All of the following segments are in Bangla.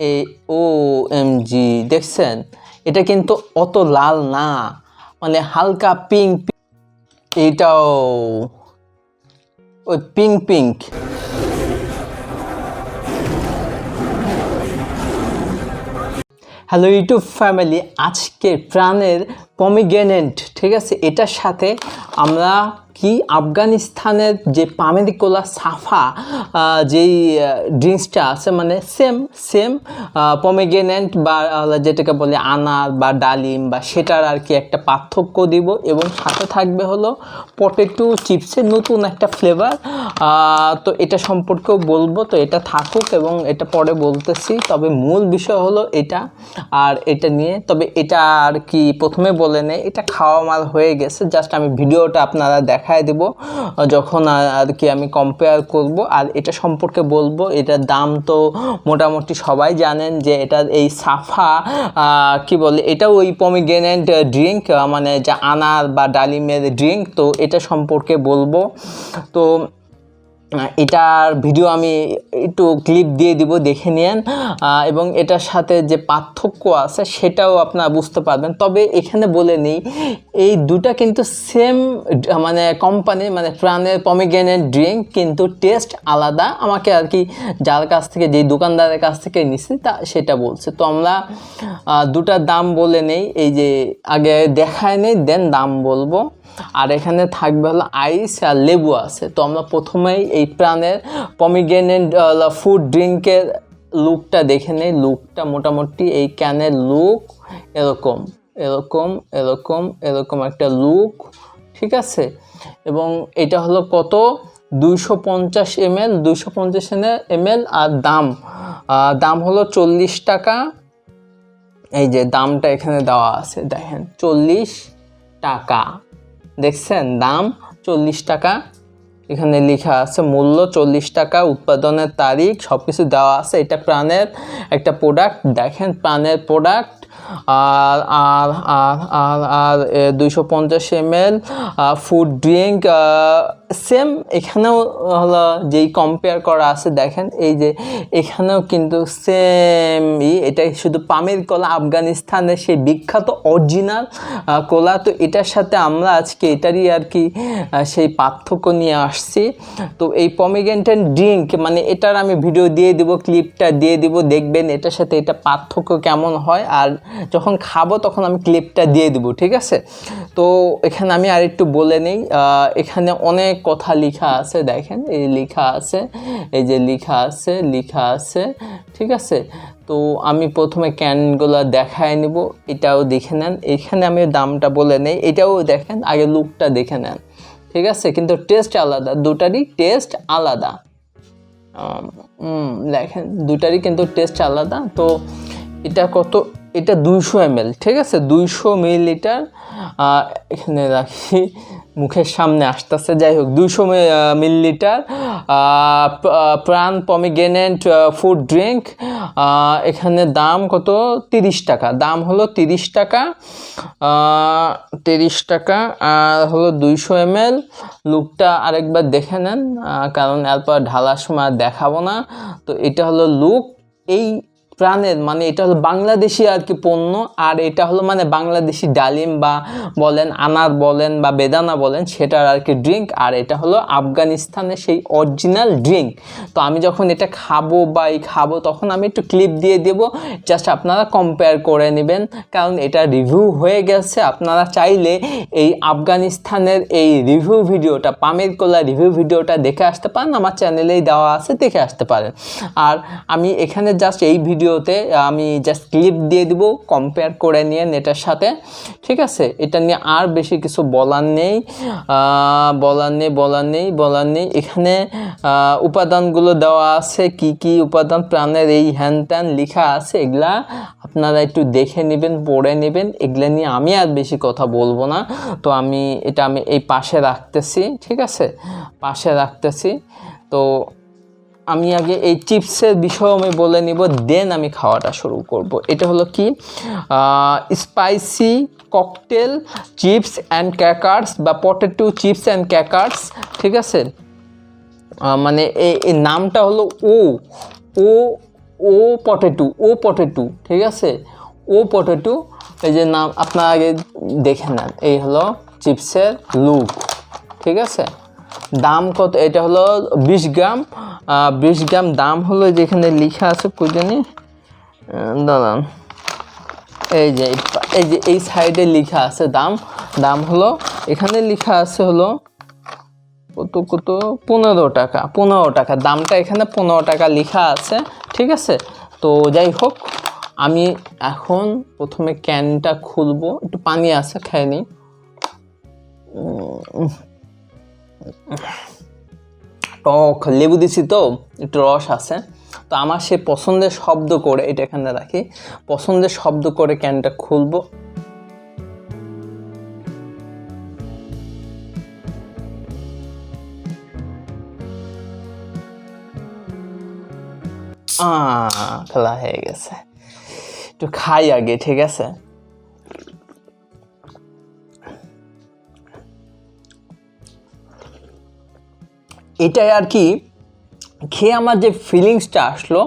এ ও এম জি দেখছেন? এটা কিন্তু অত লাল না মানে হালকা পিঙ্ক এইটাও ওই pink pink hello YouTube family আজকে প্রাণের পমিগ্রেনেন্ট ঠিক আছে? এটার সাথে আমরা কি আফগানিস্তানের যে পামেরিকোলা সাফা যেই ড্রিঙ্কসটা আছে মানে সেম সেম পমিগ্রেনেন্ট বা যেটাকে বলে আনার বা ডালিম বা সেটার আর কি একটা পার্থক্য দিব এবং সাথে থাকবে হলো পটেটো চিপসের নতুন একটা ফ্লেভার তো এটা সম্পর্কেও বলব, তো এটা থাকুক এবং এটা পরে বলতেছি। তবে মূল বিষয় হলো এটা আর এটা নিয়ে, তবে এটা আর কি প্রথমে বলে নেই, এটা খাওয়া মাল হয়ে গেছে, জাস্ট আমি ভিডিওটা আপনারা দেখায় দেব, যখন আর- কি আমি কম্পেয়ার করব। আর এটা সম্পর্কে বলব, এটার দাম তো মোটামুটি সবাই জানেন যে এটা এই সাফা কি বলে, এটা ওই পমিগ্রেনেন্ট ড্রিঙ্ক মানে যা আনার বা ডালিমের ড্রিঙ্ক তো এটা সম্পর্কে বলব। তো এটার ভিডিও আমি একটু ক্লিপ দিয়ে দিব, দেখে নিন এবং এটার সাথে যে পার্থক্য আছে, সেটাও আপনারা বুঝতে পারবেন। তবে এখানে বলে নিই, এই দুটা কিন্তু সেম মানে কোম্পানি মানে প্রাণের পমিগ্রেনেট ড্রিঙ্ক কিন্তু টেস্ট আলাদা। আমাকে আর কি যার কাছ থেকে, যেই দোকানদারের কাছ থেকে নিছি, তা সেটা বলছে। তো আমরা দুটার দাম বলে নেই, এই যে আগে দেখায় নেই, দেন দাম বলব। আর এখানে থাকবে হলো আইস আর লেবু আছে। তো আমরা প্রথমেই এই প্রাণের পমিগ্রেনেট ফুড ড্রিঙ্কের লুকটা দেখে নেই। লুকটা মোটামুটি এই ক্যানের লুক এরকম এরকম এরকম এরকম একটা লুক ঠিক আছে? এবং এটা হলো কত? দুইশো পঞ্চাশ এম এল, দুইশো পঞ্চাশ এম এল আর দাম। দাম হলো চল্লিশ টাকা। এই যে দামটা এখানে দেওয়া আছে, দেখেন, চল্লিশ টাকা। দেখছেন? দাম চল্লিশ টাকা। এখানে লেখা আছে মূল্য চল্লিশ টাকা, উৎপাদনের তারিখ সব কিছু দেওয়া আছে। এটা প্রাণের একটা প্রোডাক্ট দেখেন প্রাণের প্রোডাক্ট আর আর আর আর আর দুইশো পঞ্চাশ M L food drink same এখানেও হলো যেই কম্পেয়ার করা আছে, দেখেন, এই যে এখানেও কিন্তু সেম এটাই শুধু পামের কলা, আফগানিস্তানের সেই বিখ্যাত অরিজিনাল কলা। তো এটার সাথে আমরা আজকে এটারই আর কি সেই পার্থক্য নিয়ে আসছি। তো এই পমিগ্রেন্টেন ড্রিঙ্ক মানে এটার আমি ভিডিও দিয়ে দিব ক্লিপটা দিয়ে দিব, দেখবেন এটার সাথে এটা পার্থক্য কেমন হয়। আর যখন খাব, তখন আমি ক্লিপটা দিয়ে দিব, ঠিক আছে? তো এখানে আমি আর একটু বলে নেই এখানে অনেক কথা লেখা আছে, দেখেন, এই লেখা আছে, এই যে লেখা আছে লেখা আছে, ঠিক আছে? তো আমি প্রথমে ক্যানগুলো দেখায় নিব, এটাও দেখে নেন। এখানে আমি দামটা বলে নেই, এটাও দেখেন, আগে লুকটা দেখে নেন, ঠিক আছে? কিন্তু টেস্ট আলাদা, দুটারই টেস্ট আলাদা। দেখেন, দুটারই কিন্তু টেস্ট আলাদা। তো এটা কত, এটা দুইশো এমএল ঠিক আছে? দুইশো মিলিলিটার এখানে রাখি মুখের সামনে আসতেছে। যাই হোক দুশো মিলিলিটার প্রাণ পমিগ্রেনেন্ট ফুড ড্রিঙ্ক এখানে দাম কত? তিরিশ টাকা। দাম হলো তিরিশ টাকা তিরিশ টাকা, আর হলো দুইশো এমএল। লুকটা আরেকবার দেখে নেন কারণ এরপর ঢালার সময় দেখাবো না। তো এটা হলো লুক। এই প্রাণের মানে এটা হলো বাংলাদেশি আর কি পণ্য, আর এটা হলো মানে বাংলাদেশি ডালিম বা বলেন আনার বলেন বা বেদানা বলেন, সেটার আর কি ড্রিঙ্ক আর এটা হলো আফগানিস্তানের সেই অরিজিনাল ড্রিঙ্ক তো আমি যখন এটা খাব বা এই খাব, তখন আমি একটু ক্লিপ দিয়ে দেবো জাস্ট আপনারা কম্পেয়ার করে নেবেন, কারণ এটা রিভিউ হয়ে গেছে। আপনারা চাইলে এই আফগানিস্তানের এই রিভিউ ভিডিওটা, পামের কোলা রিভিউ ভিডিওটা দেখে আসতে পারেন, আমার চ্যানেলেই দেওয়া আছে, দেখে আসতে পারেন। আর আমি এখানে জাস্ট এই ভিডিওতে আমি জাস্ট ক্লিপ দিয়ে দিব কম্পেয়ার করে নিয়ে নেটের সাথে, ঠিক আছে? এটা নিয়ে আর বেশি কিছু বলার নেই বলার নেই বলার নেই বলার নেই। এখানে উপাদানগুলো দেওয়া আছে, কি কি উপাদান প্রাণের এই হ্যান ত্যান লেখা আছে, এগুলা আপনারা একটু দেখে নেবেন, পড়ে নেবেন। এগুলা নিয়ে আমি আর বেশি কথা বলব না। তো আমি, এটা আমি এই পাশে রাখতেছি, ঠিক আছে? পাশে রাখতেছি। তো আমি আগে এই চিপসের বিষয় আমি বলে নিব, দেন আমি খাওয়াটা শুরু করব। এটা হলো কি? Spicy cocktail chips and crackers বা পটেটো চিপস অ্যান্ড ক্যাকার্স ঠিক আছে? মানে এই নামটা হলো ও ও ও পটেটো ও পটেটো ঠিক আছে? ও পটেটো এই যে নাম, আপনারা আগে দেখে নেন। এই হলো চিপসের লুক ঠিক আছে? দাম কত? এটা হলো বিশ গ্রাম। বিশ গ্রাম দাম হলো যেখানে লেখা আছে কই জানি? আহ, দাঁড়ান। এই যে এই যে এই সাইডে লেখা আছে দাম। দাম হলো এখানে লেখা আছে হলো কত কত? পনেরো টাকা পনেরো টাকা। দামটা এখানে পনেরো টাকা লেখা আছে ঠিক আছে? তো যাই হোক আমি এখন প্রথমে ক্যানটা খুলবো। একটু পানি আছে উম, টক লেবু দিছি তো, একটু রস আছে। তো আমার সে পছন্দের শব্দ করে, এটা এখানে রাখি, পছন্দের শব্দ করে ক্যানটা খুলবো। খেলা হয়ে গেছে। একটু খাই আগে, ঠিক আছে? এটাই আর কি, খেয়ে আমার যে ফিলিংসটা আসলো,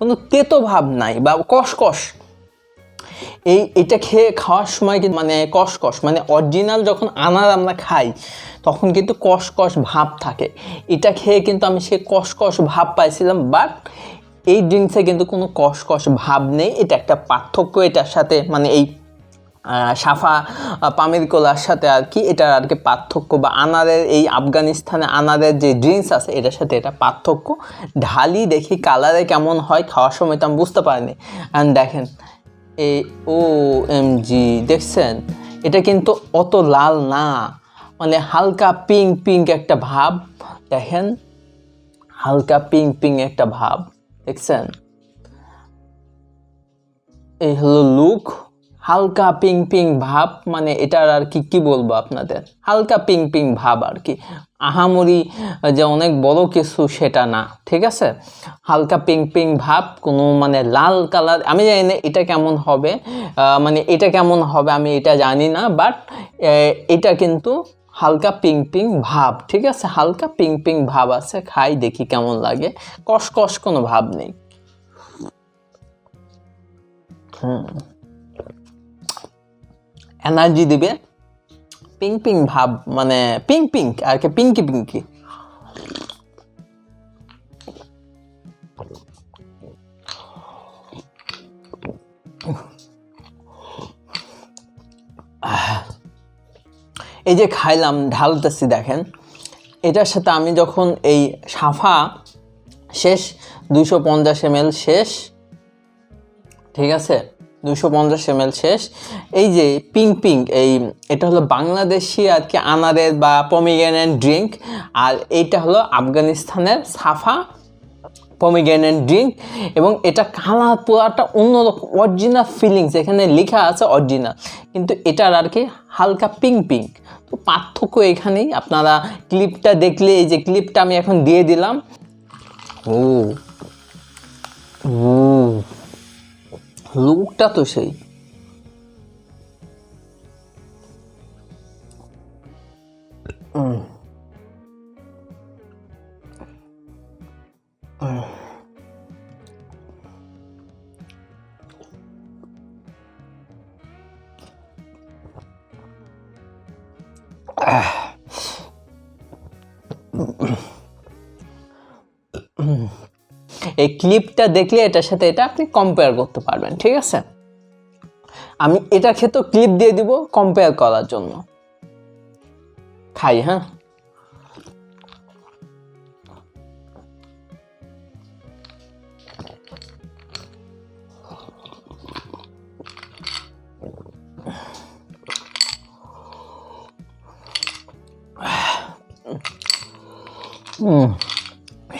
কোনো তেতো ভাব নাই বা কসকস। এই, এটা খেয়ে খাওয়ার সময় কিন্তু মানে কসকস মানে অরিজিনাল যখন আনার আমরা খাই, তখন কিন্তু কসকস ভাব থাকে। এটা খেয়ে কিন্তু আমি সে কসকস ভাব পাইছিলাম বাট এই ড্রিঙ্কসে কিন্তু কোনো কসকস ভাব নেই। এটা একটা পার্থক্য এটার সাথে মানে এই সাফা পামের কোলার সাথে আর কি, এটার আর কি পার্থক্য বা আনারের এই আফগানিস্তানে আনারের যে ড্রিঙ্কস আছে, এটার সাথে এটা পার্থক্য। ঢালি দেখি কালারে কেমন হয়, খাওয়ার সময় তো আমি বুঝতে পারিনি। অ্যান্ড দেখেন এই ও এম জি দেখছেন? এটা কিন্তু অত লাল না মানে হালকা পিঙ্ক পিঙ্ক একটা ভাব, দেখেন? হালকা পিঙ্ক পিঙ্ক একটা ভাব, দেখছেন? এই হলো লুক হালকা পিঙ্ক পিঙ্ক ভাব মানে এটার আর কি কি বলব আপনাদের? হালকা পিঙ্ক পিঙ্ক ভাব আর কি। আহামরি যে অনেক বড় কিছু সেটা না, ঠিক আছে? হালকা পিঙ্ক পিঙ্ক ভাব, কোনো মানে লাল কালার, আমি জানি না এটা কেমন হবে মানে এটা কেমন হবে আমি এটা জানি না বাট এটা কিন্তু হালকা পিঙ্ক পিঙ্ক ভাব, ঠিক আছে? হালকা পিঙ্ক পিঙ্ক ভাব আছে, খাই দেখি কেমন লাগে। কষ কোনো ভাব নেই। এনার্জি দিবে। পিঙ্ক পিঙ্ক ভাব মানে পিঙ্ক পিঙ্ক আর কি পিঙ্কি পিঙ্কি। এই যে খাইলাম, ঢালতেছি দেখেন। এটার সাথে আমি যখন এই সাফা শেষ, দুইশো পঞ্চাশ এম শেষ, ঠিক আছে? দুশো পঞ্চাশ এম শেষ। এই যে পিঙ্ক পিঙ্ক এই এটা হলো বাংলাদেশি আর কি আনারের বা পমিগ্রেনেট ড্রিঙ্ক আর এইটা হলো আফগানিস্তানের সাফা পমিগ্রেনেট ড্রিঙ্ক এবং এটা কালার পুরাটা অন্যরকম অরিজিনাল ফিলিংস এখানে লেখা আছে অরিজিনাল কিন্তু এটার আর কি হালকা পিঙ্ক পিঙ্ক তো পার্থক্য এখানেই, আপনারা ক্লিপটা দেখলে, এই যে ক্লিপটা আমি এখন দিয়ে দিলাম। ও ও। লুকটা তো সেই উম। এই ক্লিপটা দেখলে এটার সাথে এটা আপনি কম্পেয়ার করতে পারবেন, ঠিক আছে? আমি এটা ক্ষেত্রে ক্লিপ দিয়ে দিব কম্পেয়ার করার জন্য। খাই হ্যাঁ?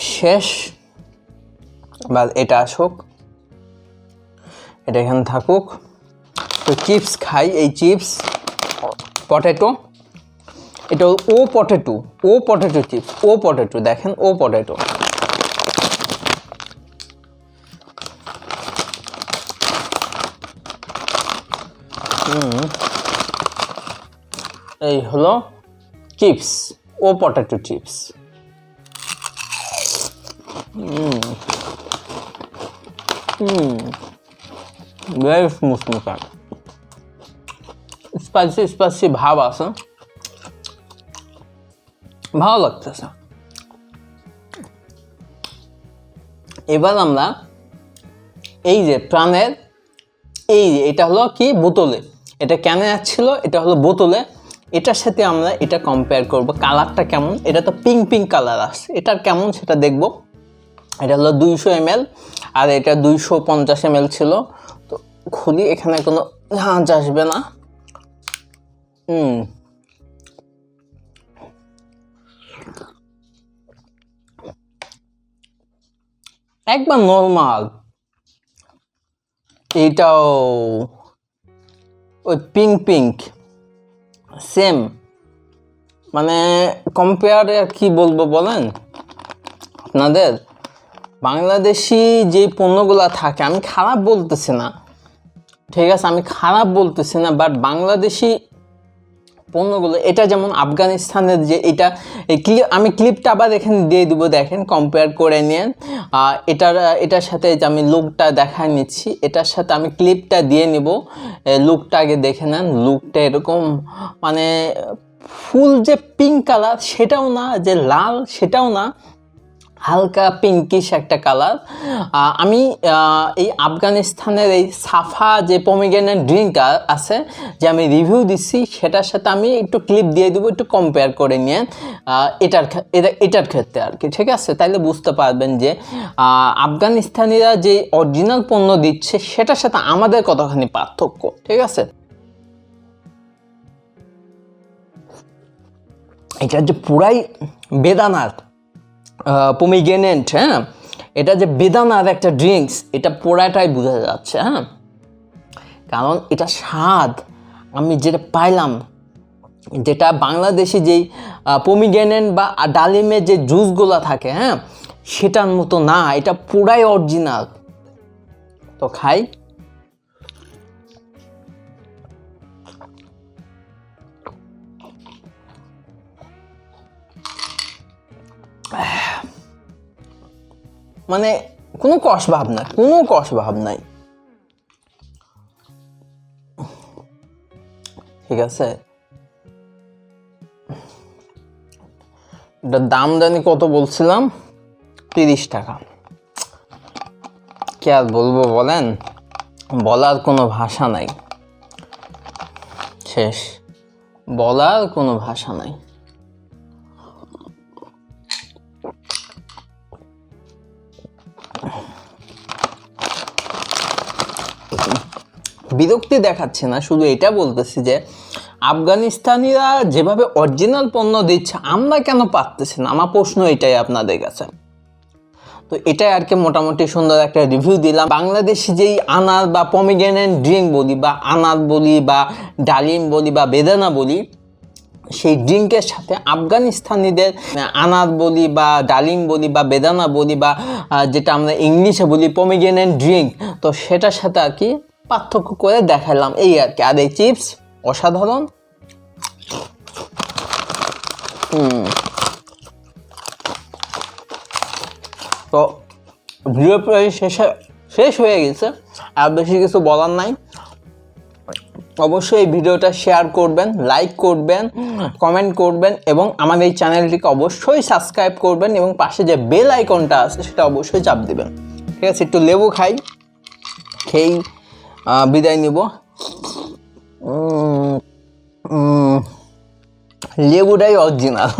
শেষ। বা এটা আসুক, এটা এখানে থাকুক। তো চিপস খাই, এই চিপস, পটেটো, এটা ও পটেটো ও পটেটো চিপস, ও পটেটো, দেখেন ও পটেটো। এই হলো চিপস, ও পটেটো চিপস। ভেরি মুসমুসার স্পাইসি স্পাইসি ভাব আছে। ভালো লাগতেছে। এবার আমরা এই যে প্রাণের, এই যে এটা হলো কি? বোতলে। এটা কেন যাচ্ছিল এটা হলো বোতলে। এটার সাথে আমরা এটা কম্পেয়ার করব। কালারটা কেমন? এটা তো পিঙ্ক পিঙ্ক কালার আসছে এটার কেমন সেটা দেখব। এটা হলো দুইশো এম আর এটা দুইশো পঞ্চাশ এম ছিল। তো খুলি, এখানে কোনো ঝাঁঝ আসবে না। হুম। একবার নর্মাল এইটাও ওই পিঙ্ক পিঙ্ক সেম মানে কম্পেয়ারে আর কি বলব বলেন? আপনাদের? বাংলাদেশি যে পণ্যগুলো থাকে, আমি খারাপ বলতেছি না। ঠিক আছে, আমি খারাপ বলতেছি না বাট বাংলাদেশি পণ্যগুলো, এটা যেমন আফগানিস্তানের যে এটা ক্লিপ আমি ক্লিপটা আবার এখানে দিয়ে দিব, দেখেন কম্পেয়ার করে নিন এটার এটার সাথে যে আমি লুকটা দেখায় নিচ্ছি, এটার সাথে আমি ক্লিপটা দিয়ে নিব। লুকটা আগে দেখে নেন লুকটা এরকম মানে ফুল যে পিঙ্ক কালার সেটাও না, যে লাল, সেটাও না। হালকা পিঙ্কিশ একটা কালার আমি এই আফগানিস্তানের এই সাফা যে পমিগ্রেনেট ড্রিঙ্ক আছে, যে আমি রিভিউ দিচ্ছি সেটার সাথে আমি একটু ক্লিপ দিয়ে দেবো, একটু কম্পেয়ার করে নিয়ে এটার এটা, এটার ক্ষেত্রে আর কি, ঠিক আছে? তাইলে বুঝতে পারবেন যে আফগানিস্তানিরা যে অরিজিনাল পণ্য দিচ্ছে, সেটার সাথে আমাদের কতখানি পার্থক্য, ঠিক আছে? এটা যে পুরাই বেদানার পমিগেনেন্ট হ্যাঁ? এটা যে বেদানার একটা ড্রিঙ্কস এটা পোড়াটাই বোঝা যাচ্ছে হ্যাঁ? কারণ এটা স্বাদ, আমি যেটা পাইলাম, যেটা বাংলাদেশি যেই পমিগেনেন্ট বা ডালিমের যে জুসগুলো থাকে হ্যাঁ? সেটার মতো না, এটা পুরাই অরিজিনাল তো খাই। মানে কোনো কষ ভাব নাই, কোনো কষ ভাব নাই। ঠিক আছে? এটার দাম জানি কত বলছিলাম? তিরিশ টাকা। কি আর বলব বলেন? বলার কোনো ভাষা নাই। শেষ। বলার কোনো ভাষা নাই। বিরক্তি দেখাচ্ছে না, শুধু এটা বলতেছি যে আফগানিস্তানিরা যেভাবে অরিজিনাল পণ্য দিচ্ছে, আমরা কেন পারতেছি না? আমার প্রশ্ন এটাই আপনাদের কাছে। তো এটাই আর কি মোটামুটি সুন্দর একটা রিভিউ দিলাম। বাংলাদেশে যেই আনার বা পমিগ্রেনেট ড্রিঙ্ক বলি বা আনার বলি বা ডালিম বলি বা বেদানা বলি, সেই ড্রিঙ্কের সাথে আফগানিস্তানিদের আনার বলি বা ডালিম বলি বা বেদানা বলি বা যেটা আমরা ইংলিশে বলি পমিগ্রেনেট ড্রিঙ্ক তো সেটার সাথে আর কি পার্থক্য করে দেখালাম। এই আর কি। আর এই চিপস, অসাধারণ। তো ভিডিও প্রায় শেষে শেষ হয়ে গেছে। আর বেশি কিছু বলার নাই। অবশ্যই এই ভিডিওটা শেয়ার করবেন লাইক করবেন কমেন্ট করবেন এবং আমাদের এই চ্যানেলটিকে অবশ্যই সাবস্ক্রাইব করবেন এবং পাশে যে বেল আইকনটা আছে, সেটা অবশ্যই চাপ দেবেন। ঠিক আছে, একটু লেবু খাই। খেয়েই বিদায় নিব। লেবুটাই অরিজিনাল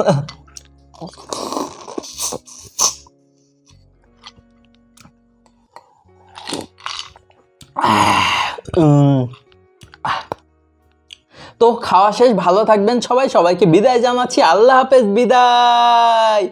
তো খাওয়া শেষ, ভালো থাকবেন সবাই, সবাইকে বিদায় জানাচ্ছি। আল্লাহ হাফেজ, বিদায়।